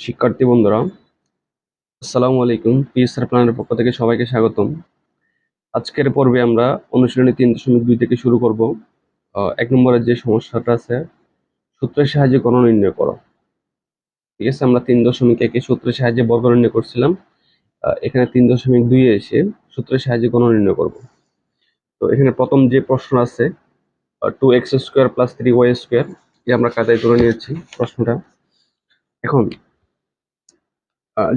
শিক্ষার্থী বন্ধুরা, আসসালামু আলাইকুম। পিএসআর প্ল্যানের পক্ষ থেকে সবাইকে স্বাগতম। আজকের পর্বে আমরা অনুশীলনী তিন দশমিক দুই থেকে শুরু করব। এক নম্বরের যে সমস্যাটা আছে, সূত্রের সাহায্যে গণ নির্ণয় করো। ঠিক আছে, আমরা তিন দশমিক একে সূত্রের সাহায্যে বর্গ নির্ণয় করছিলাম। এখানে তিন দশমিক দুই এসে সূত্রের সাহায্যে গণ নির্ণয় করব। তো এখানে প্রথম যে প্রশ্ন আছে two x square plus three y square আমরা কাতায় তুলে নিয়েছি প্রশ্নটা। এখন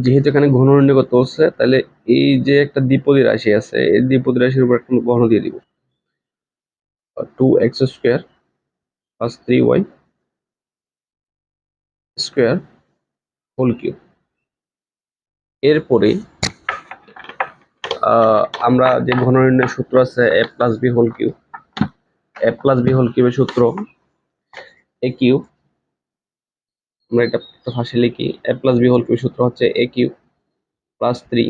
যেহেতু এখানে ঘন নির্ণয় করতে হচ্ছে তাহলে এই যে একটা দ্বিপদী রাশি আছে, এই দ্বিপদী রাশির উপর একটা ঘন দিয়ে দিব। Two x square plus three y square whole cube এরপরে আমরা যে ঘন নির্ণয়ের সূত্র আছে a plus b whole cube a plus b whole কিউবের সূত্র এ কিউব আমরা এটা ভাষায় লিখি। এ প্লাস বি হোল কিউবের সূত্র হচ্ছে a cube plus three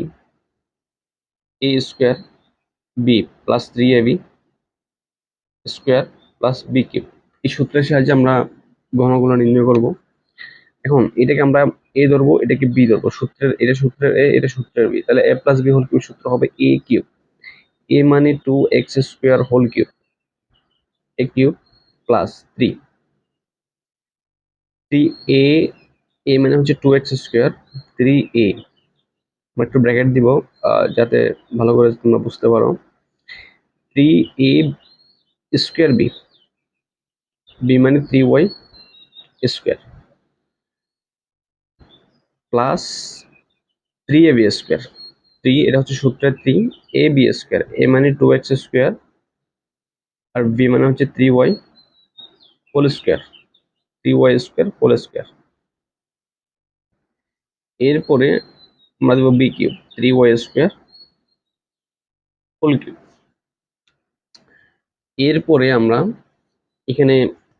a square b plus three a b square plus b cube এই সূত্রের সাহায্যে আমরা ঘনগুলো নির্ণয় করব। এখন এটাকে আমরা এ ধরবো, এটাকে বি ধরবো। সূত্রের, এটা সূত্রের এ এটা সূত্রের বি তাহলে a plus b whole cube সূত্র হবে এ কিউব এ মানে two x square whole cube a cube plus three three a a মানে হচ্ছে two x square three a আমরা একটু ব্র্যাকেট দিব যাতে ভালো করে তোমরা বুঝতে পারো। Three a square b b মানে three y square plus three a b square three এটা হচ্ছে সূত্রের three a b square a মানে টু এক্স স্কোয়ার আর বি মানে হচ্ছে three y whole square three y square whole square এরপরে আমরা দেবো b cube three y square whole cube এরপরে আমরা এখানে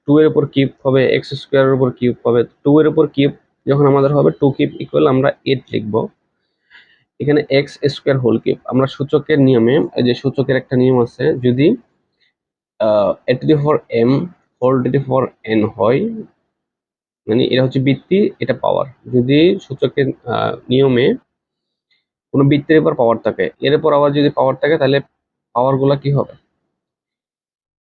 টু এর উপর কিউব হবে এক্স স্কোয়ারের উপর কিউব হবে। টু এর উপর কিউব যখন আমাদের হবে টু কিউব ইকুয়াল আমরা এইট লিখব। এখানে এক্স স্কোয়ার হোল কিউব আমরা সূচকের নিয়মে যে সূচকের একটা নিয়ম আছে, যদি a to the for m whole to the for n হয় মানে এটা হচ্ছে বৃত্তি, এটা পাওয়ার যদি সূচকের নিয়মে কোনো বৃত্তের উপর পাওয়ার থাকে, এর উপর আবার যদি পাওয়ার থাকে, তাহলে পাওয়ারগুলা কি হবে?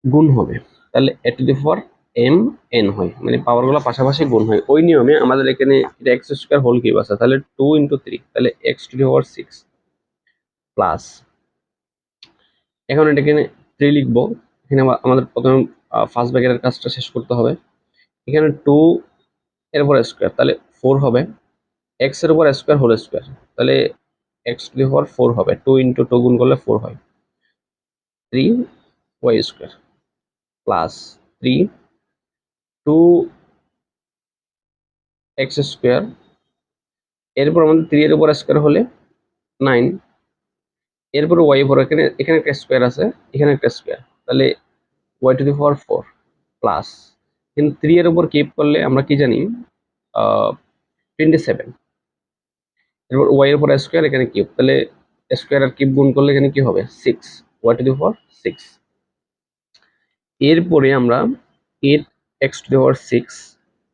গুণ হবে। তাহলে a to the for m n হয়। মানে পাওয়ারগুলো পাশাপাশি গুণ হয়। ওই নিয়মে আমাদের এখানে এটা এক্স স্কোয়ার হোল কিউব আছে, তাহলে টু ইন্টু থ্রি তাহলে x to the power six plus এখন এখানে থ্রি লিখব। এখানে আমাদের প্রথমে ফার্স্ট ব্র্যাকেটের কাজটা শেষ করতে হবে। এখানে টু এর উপর স্কোয়ার তাহলে ফোর হবে। এক্সের উপর স্কোয়ার হোল স্কোয়ার তাহলে x to the power four হবে। টু ইন্টু টু গুণ করলে ফোর হয়। Three y square plus three two x square এরপর আমাদের থ্রি এর উপর স্কোয়ার হলে নাইন এরপর ওয়াই উপর, এখানে এখানে একটা স্কোয়ার আছে, এখানে একটা স্কোয়ার তাহলে y to the power four plus কিন্তু থ্রি এর উপর কিপ করলে আমরা কি জানি টোয়েন্টি সেভেন এরপর ওয়াই এর উপর স্কোয়ার এখানে কিউব তাহলে স্কোয়ার আর কিউব গুণ করলে এখানে কি হবে? Six y to the power six এরপরে আমরা eight x to the power six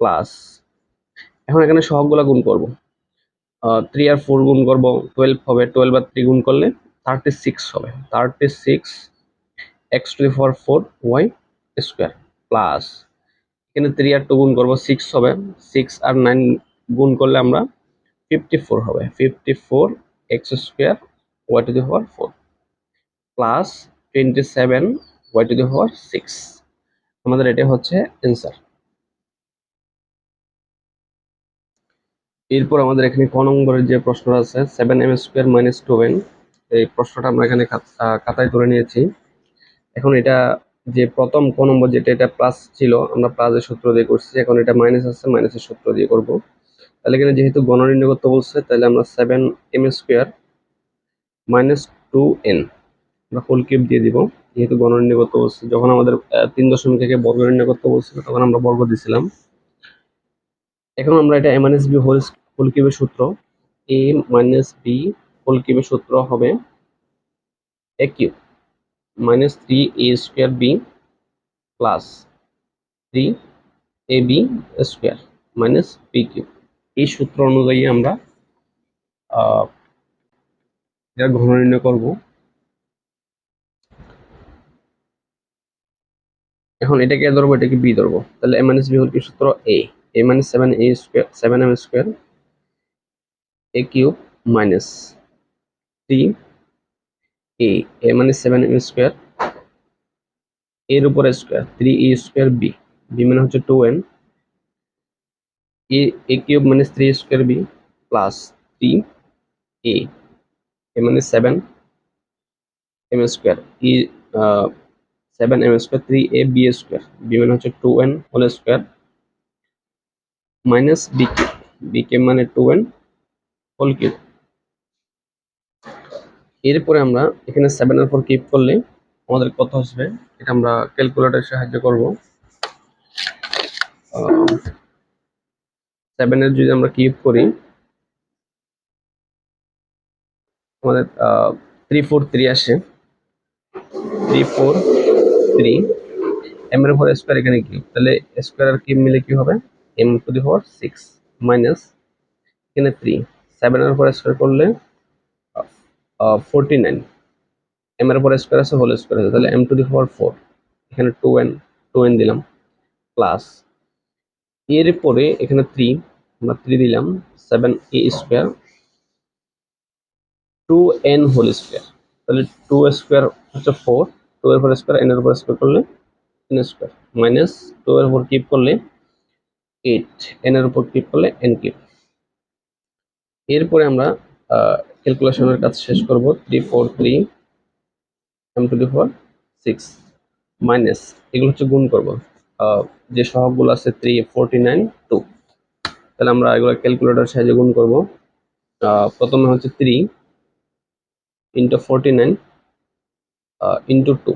plus এখন এখানে সহগগুলা গুণ করব। থ্রি আর ফোর গুণ করব টুয়েলভ হবে টুয়েলভ আর থ্রি গুণ করলে থার্টি সিক্স হবে। Thirty six x to the power four y square plus এখানে থ্রি আর টু গুণ করব সিক্স হবে। সিক্স আর নাইন গুণ করলে আমরা ফিফটি ফোর হবে। Fifty four x square y to the power four plus twenty seven y to the power six আমাদের এটা হচ্ছে অ্যান্সার এরপর আমাদের এখানে ক নম্বরের যে প্রশ্নটা আছে seven m square minus two এই প্রশ্নটা আমরা এখানে খাতায় তুলে নিয়েছি। এখন এটা যে প্রথম ক নম্বর যেটা এটা প্লাস ছিল, আমরা প্লাসের সূত্র দিয়ে করছি, এখন এটা মাইনাস আছে মাইনাসের সূত্র দিয়ে করব। তাহলে এখানে যেহেতু গণ করতে বলছে, তাহলে আমরা seven m square minus two n আমরা হোল কিউব দিয়ে দিব। যেহেতু গণ করতে বলছে, যখন আমাদের তিন দশমিক থেকে বর্গ নির্ণয় করতে বলছিল তখন আমরা বর্গ দিছিলাম। এখন আমরা এটা a minus b whole whole কিউবের সূত্র এ মাইনাস বি হোল কিউবের সূত্র হবে a cube minus three a square b plus three a b square minus b cube. এই সূত্র অনুযায়ী আমরা এটা ঘন নির্ণয় করব। এখন এটাকে এ ধরবো, এটাকে বি ধরবো। তাহলে এ মাইনাস বি হল কি সূত্র? A. A minus seven a square, seven m square a cube minus three a a minus seven m square এর উপরে square three a square b b মানে হচ্ছে two n a a cube minus three square b plus three a a মানে seven m square e seven m square three a b square b মানে হচ্ছে two n whole square minus b cube b cube মানে two n whole cube এরপরে আমরা এখানে সেভেনের পর keep করলে আমাদের কত আসবে? এটা আমরা ক্যালকুলেটরের সাহায্য করব। সেভেনের যদি আমরা কিউব করি, আমাদের থ্রি ফোর থ্রি আসে। থ্রি ফোর থ্রি এম এর উপর স্কোয়ার এখানে কিউব তাহলে স্কোয়ার আর কিউব মিলে কি হবে? M to the power six minus এখানে থ্রি সেভেন সেভেনের উপর স্কোয়ার করলে ফোরটি নাইন এম এর উপর স্কোয়ার আছে হোল স্কোয়ার আছে। তাহলে m to the power four এখানে টু এন টু এন দিলাম প্লাস এর পরে এখানে থ্রি আমরা থ্রি দিলাম seven a square two n whole square তাহলে টু স্কোয়ার হচ্ছে ফোর টু এর উপর স্কোয়ার এন এর উপর স্কোয়ার করলে এন স্কোয়ার মাইনাস টু এর উপর কিপ করলে এইট এন এর উপর কিপ করলে এন কিপ এরপরে আমরা ক্যালকুলেশনের কাজ শেষ করব three four three m to the four six minus এগুলো হচ্ছে গুণ করব। যে সহগগুলো আছে থ্রি ফোরটি নাইন টু তাহলে আমরা এগুলো ক্যালকুলেটর সাহায্যে গুণ করব। প্রথমে হচ্ছে three into forty nine into two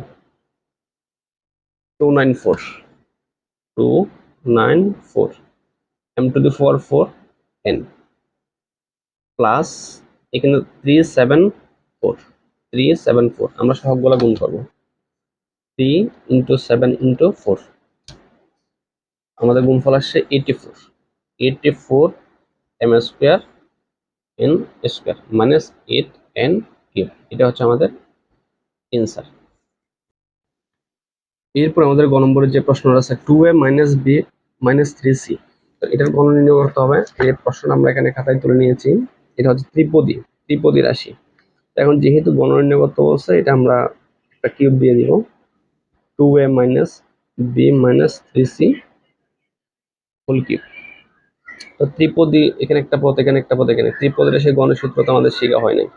two nine four two nine four m to the four four n plus এখানে three seven four three seven four আমরা সহগগুলো গুণ করব। Three into seven into four আমাদের গুণফল আসছে eighty four eighty four m square n square minus eight n cube এটা হচ্ছে আমাদের এনসার এরপর আমাদের গ নম্বরের যে প্রশ্নটা আছে two a minus b minus three c এটার গণ নির্ণয় করতে হবে। এই প্রশ্নটা আমরা এখানে খাতায় তুলে নিয়েছি। এটা হচ্ছে ত্রিপদী ত্রিপদী রাশি। এখন যেহেতু গণ নির্ণয় করতে বলছে, এটা আমরা একটা কিউব দিয়ে দিব। Two a minus b minus three c whole cube. তো ত্রিপদী এখানে একটা পদ এখানে একটা পদ এখানে। ত্রিপদী রাশি গণের সূত্র তো আমাদের শেখা হয় নাই।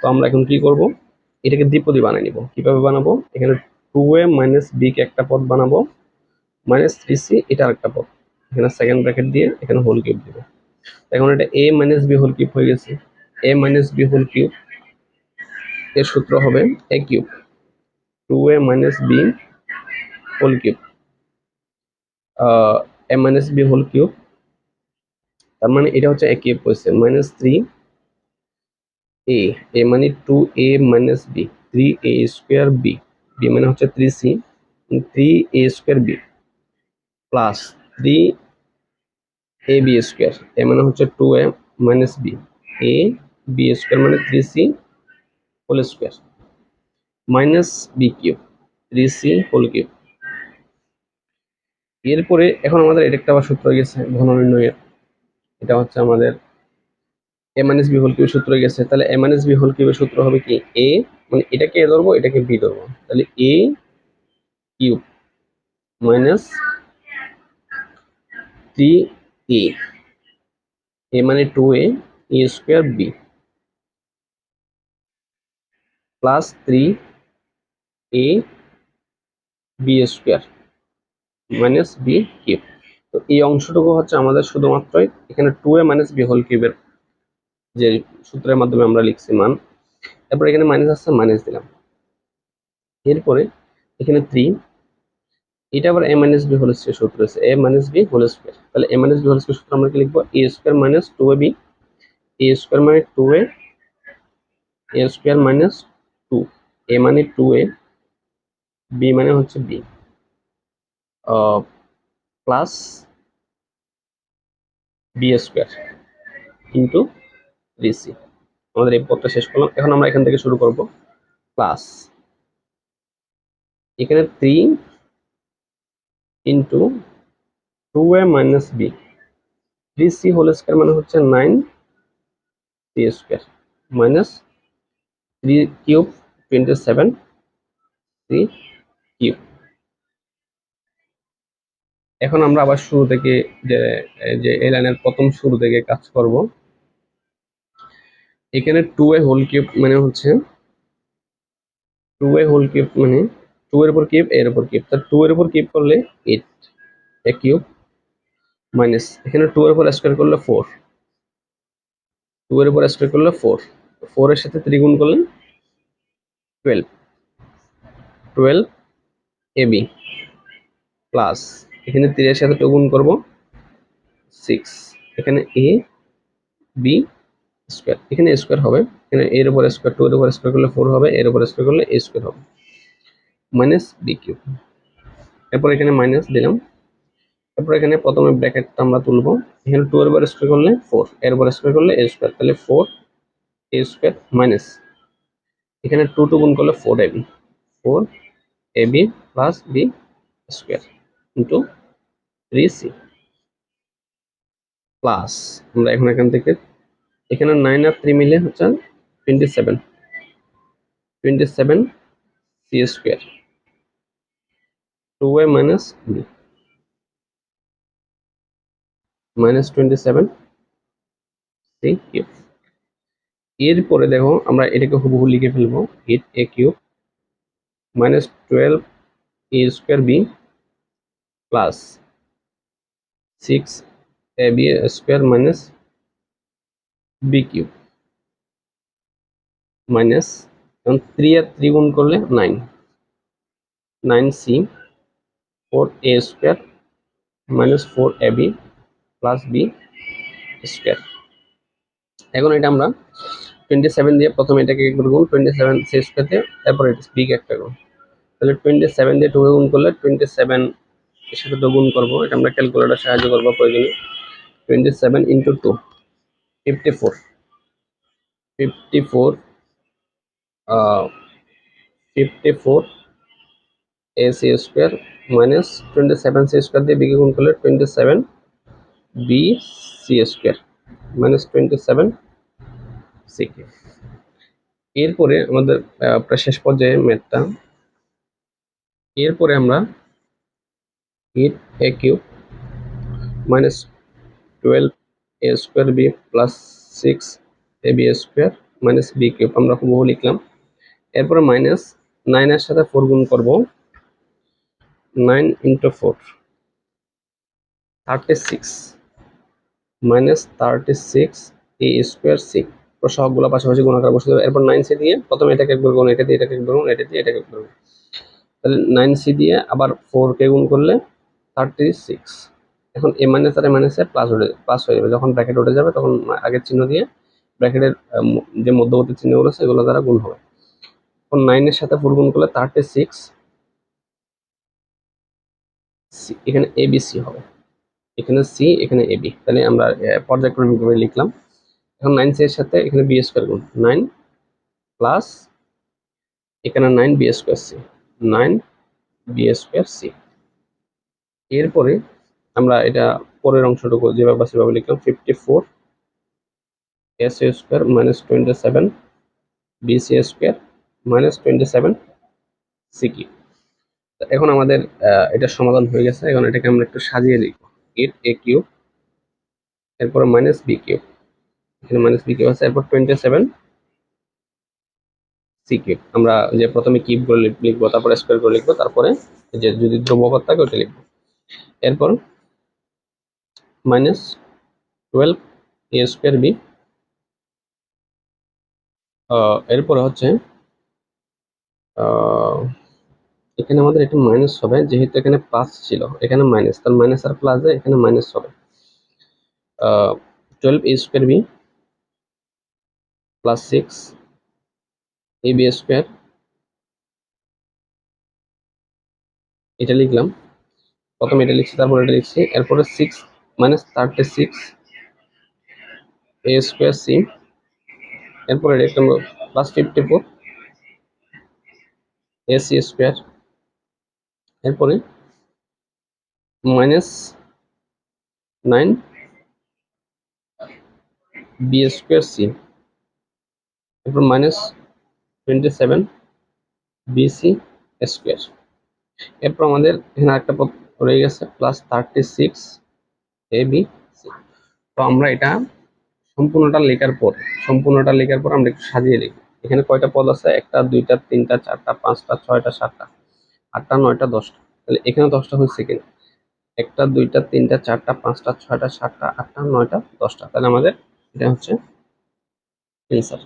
তো আমরা এখন কি করব? এটাকে দ্বিপদী বানিয়ে নিব। কীভাবে বানাবো? এখানে টু এ মাইনাস বি কে একটা পদ বানাবো। মাইনাস থ্রি সি, এটা আরেকটা পদ এখানে সেকেন্ড ব্র্যাকেট দিয়ে এখানে হোল কিউব দিব। এখন এটা a minus b whole cube হয়ে গেছে। A minus b whole cube এর সূত্র হবে a cube two a minus b whole cube a minus b whole cube তার মানে এটা হচ্ছে এ কিউব হয়েছে। মাইনাস থ্রি এ এ মানে two a minus b three a square b b মানে হচ্ছে three c three a square b plus three a b square a মানে হচ্ছে two a minus b a b square মানে three c whole square minus b cube three c whole cube এরপরে এখন আমাদের এটা একটা আবার সূত্র গেছে ঘন নির্ণয়ের এটা হচ্ছে আমাদের এ মাইনাস বি হোল কিউবের সূত্র গেছে। তাহলে এ মাইনাস বি হোল কিউবের সূত্র হবে কি? এ মানে এটাকে এ ধরবো? এটাকে বি ধরবো। তাহলে a cube minus three a a মানে two a a square b plus three a b square minus b cube তো এই অংশটুকু হচ্ছে আমাদের শুধুমাত্র এখানে two a minus b whole কিউবের যে সূত্রের মাধ্যমে আমরা লিখছি মান। তারপর এখানে মাইনাস আসছে মাইনাস দিলাম। এরপরে এখানে থ্রি এটা আবার a minus b whole square সূত্র আছে। A minus b whole square তাহলে a minus b whole square সূত্র আমরা কি লিখব? A square minus two a b a square মানে two a a square minus two a মানে টু এ বি মানে হচ্ছে b plus b square into three c আমাদের এই পথটা শেষ করলাম। এখন আমরা এখান থেকে শুরু করব। প্লাস এখানে three into two a minus b three c whole square মানে হচ্ছে nine c square minus three cube twenty seven c cube এখন আমরা আবার শুরু থেকে যে যে এই লাইনের প্রথম শুরু থেকে কাজ করব। এখানে টু এ হোল কিউব মানে হচ্ছে টু এ হোল কিউব মানে টু এর উপর কিউব এর উপর কিউব তার টু এর উপর কিউব করলে এইট এ কিউব মাইনাস এখানে টু এর উপর স্কোয়ার করলে ফোর টু এর উপর স্কোয়ার করলে ফোর ফোর এর সাথে ত্রিগুণ করলে twelve twelve a b plus এখানে তিনের সাথে টু গুণ করব সিক্স এখানে এ বি স্কোয়ার এখানে স্কোয়ার হবে। এখানে এর উপর স্কোয়ার টু এর উপর স্কোয়ার করলে ফোর হবে। এর উপর স্কোয়ার করলে এ স্কোয়ার হবে। মাইনাস বি কিউব এরপর এখানে মাইনাস দিলাম। তারপর এখানে প্রথমে ব্র্যাকেটটা আমরা তুলবো। এখানে টু এর উপর স্কোয়ার করলে ফোর এর উপর স্কোয়ার করলে এ স্কোয়ার তাহলে ফোর এ স্কোয়ার মাইনাস এখানে টু টু গুণ করলে four a b four a b plus b square into three c plus আমরা এখন এখান থেকে এখানে নাইন আর থ্রি মিলে হচ্ছে twenty seven twenty seven c square two a minus b minus twenty seven c cube এরপরে দেখো, আমরা এটাকে হুবহু লিখে ফেলব। Eight a cube minus twelve a square b plus six a b square minus b cube minus এখন three আর three গুণ করলে nine nine c four a square minus four a b plus b square. এখন এটা আমরা twenty seven দিয়ে প্রথমে এটাকে একবার গুণ টোয়েন্টি সেভেন সি দিয়ে, তারপরে এটা বিগ একটা গুণ। তাহলে টোয়েন্টি সেভেন দিয়ে টু গুণ করলে টোয়েন্টি সেভেন সাথে তো গুণ করব, এটা আমরা ক্যালকুলেটার সাহায্য করব প্রয়োজনে। Twenty seven into two fifty four fifty four fifty four a c square minus twenty seven c square দিয়ে বিকে গুণ করলে twenty seven b c square minus twenty seven c cube এরপরে আমাদের শেষ পর্যায়ে ম্যাথটা এরপরে আমরা eight a cube minus twelve a square b plus six a b square minus b cube আমরা হুবহু লিখলাম। এরপরে মাইনাস নাইনের সাথে ফোর গুণ করব। Nine into four thirty six minus thirty six a square c সবগুলো পাশাপাশি গুণাকার বসে দেবে। এরপর নাইন সি দিয়ে প্রথমে এটাকে একবার গুণ এটা দিয়ে এটাকে একবার গুণ এটা দিয়ে এটাকে একবার গুণ তাহলে নাইন সি দিয়ে আবার ফোর কে গুণ করলে থার্টি সিক্স এখন এ মাইনাস আর এ মাইনাসে প্লাস উঠে প্লাস হয়ে যাবে। যখন ব্র্যাকেট উঠে যাবে, তখন আগের চিহ্ন দিয়ে ব্র্যাকেটের যে মধ্যবর্তী চিহ্নগুলো এগুলো দ্বারা গুণ হবে। এখন নাইনের সাথে ফোর গুণ করলে থার্টি সিক্স এখানে এ বি সি হবে। এখানে সি এখানে এ বি তাহলে আমরা পর্যায়ক্রমিকভাবে লিখলাম। এখন নাইন সি এর সাথে এখানে বি স্কোয়ার গুণ। নাইন প্লাস এখানে nine B square C nine B square C এরপরে আমরা এটা পরের অংশটুকু যেভাবে সেভাবে লিখলাম fifty four S A square minus twenty seven B C square minus twenty seven C কি এখন আমাদের এটার সমাধান হয়ে গেছে। এখন এটাকে আমরা একটু সাজিয়ে লিখব। এইট এ কিউব, এরপরে মাইনাস বি কিউব। এখানে মাইনাস বি কিউব আছে, এরপর টোয়েন্টি সেভেন সি কিউব। আমরা যে প্রথমে কিউব করে লিখব, তারপরে স্কোয়ার করে লিখব, তারপরে যে যদি ধ্রুবক থাকে ওটা লিখব। এরপর minus twelve A square B এরপরে হচ্ছে এখানে আমাদের এটা মাইনাস হবে, যেহেতু এখানে প্লাস ছিল। এখানে মাইনাস তার মাইনাস আর প্লাস এখানে মাইনাস হবে। Twelve A square B plus six A B square এটা লিখলাম। প্রথমে এটা লিখছি, তারপর এটা লিখছি। এরপরে six minus thirty six A square C এরপরে rectangle plus fifty four A C square এরপরে minus nine B square C এরপর minus twenty seven B C square এরপর আমাদের এখানে একটা পদ রয়ে গেছে plus thirty six A B C তো আমরা এটা সম্পূর্ণটা লেখার পর, সম্পূর্ণটা লেখার পর আমরা একটু সাজিয়ে লিখি এখানে কয়টা পদ আছে? একটা, দুইটা, তিনটা, চারটা, পাঁচটা, ছয়টা, সাতটা। আটটা, নয়টা, দশটা। তাহলে এখানে দশটা হচ্ছে কিনা? একটা, দুইটা, তিনটা, চারটা, পাঁচটা, ছয়টা, সাতটা, আটটা, নয়টা, দশটা। তাহলে আমাদের এটা হচ্ছে অ্যান্সার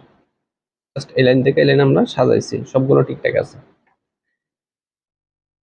জাস্ট এই লাইন থেকে এই লাইন আমরা সাজাইছি। সবগুলো ঠিকঠাক আছে।